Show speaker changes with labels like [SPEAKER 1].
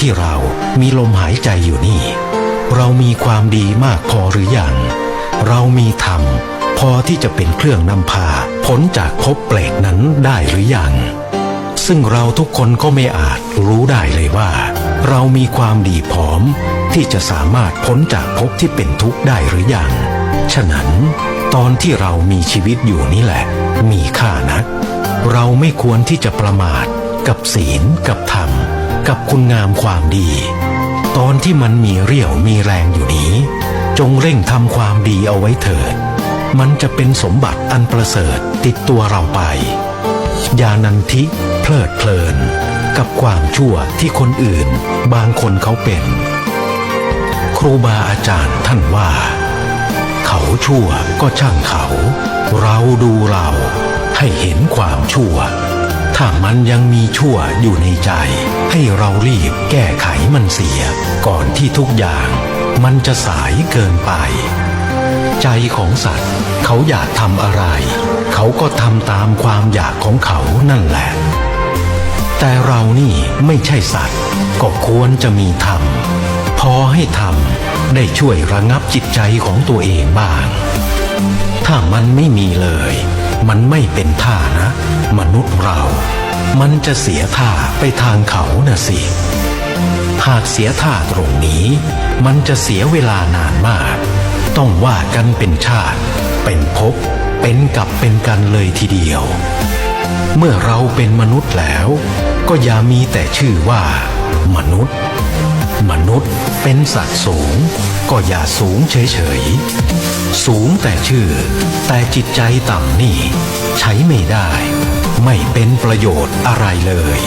[SPEAKER 1] ที่เรามีลมหายใจอยู่นี่ เรามีความดีมากพอหรืออยังเรามีธรรม พอที่จะเป็นเครื่องนำพาพ้นจากภพเปรตนั้นได้หรืออยังซึ่งเราทุกคนก็ไม่อาจรู้ได้เลยว่า เรามีความดีพร้อม ที่จะสามารถพ้นจากภพที่เป็นทุกข์ได้หรืออยังฉะนั้น ตอนที่เรามีชีวิตอยู่นี่แหละ มีค่านัก เราไม่ควรที่จะประมาทกับศีลกับธรรม กับคุณงามความดี ตอนที่มันมีเรี่ยวมีแรงอยู่นี้ จงเร่งทำความดีเอาไว้เถิด มันจะเป็นสมบัติอันประเสริฐติดตัวเราไป ยานันทิ เพลิดเพลิน กับความชั่วที่คนอื่น บางคนเขาเป็น ครูบาอาจารย์ท่านว่า เขาชั่วก็ช่างเขา เราดูเราให้เห็นความชั่ว ถ้ามันยังมีชั่วอยู่ในใจ ให้เรารีบแก้ไขมันเสีย ก่อนที่ทุกอย่างมันจะสายเกินไป ใจของสัตว์ เขาอยากทำอะไร เขาก็ทำตามความอยากของเขานั่นแหละ แต่เรานี่ไม่ใช่สัตว์ ก็ควรจะมีธรรมพอให้ธรรมได้ช่วยระงับจิตใจของตัวเองบ้าง ถ้ามันไม่มีเลย มันไม่เป็นท่านะ มนุษย์เรา มันจะเสียท่าไปทางเขาน่ะสิ หากเสียท่าตรงนี้ มันจะเสียเวลานานมาก ต้องว่ากันเป็นชาติ เป็นภพเป็นกับเป็นกันเลยทีเดียว เมื่อเราเป็นมนุษย์แล้ว ก็อย่ามีแต่ชื่อว่ามนุษย์มนุษย์ เป็นสัตว์สูง ก็อย่าสูงเฉยๆ สูงแต่ชื่อ แต่จิตใจต่ำนี่ ใช้ไม่ได้ ไม่เป็นประโยชน์อะไรเลย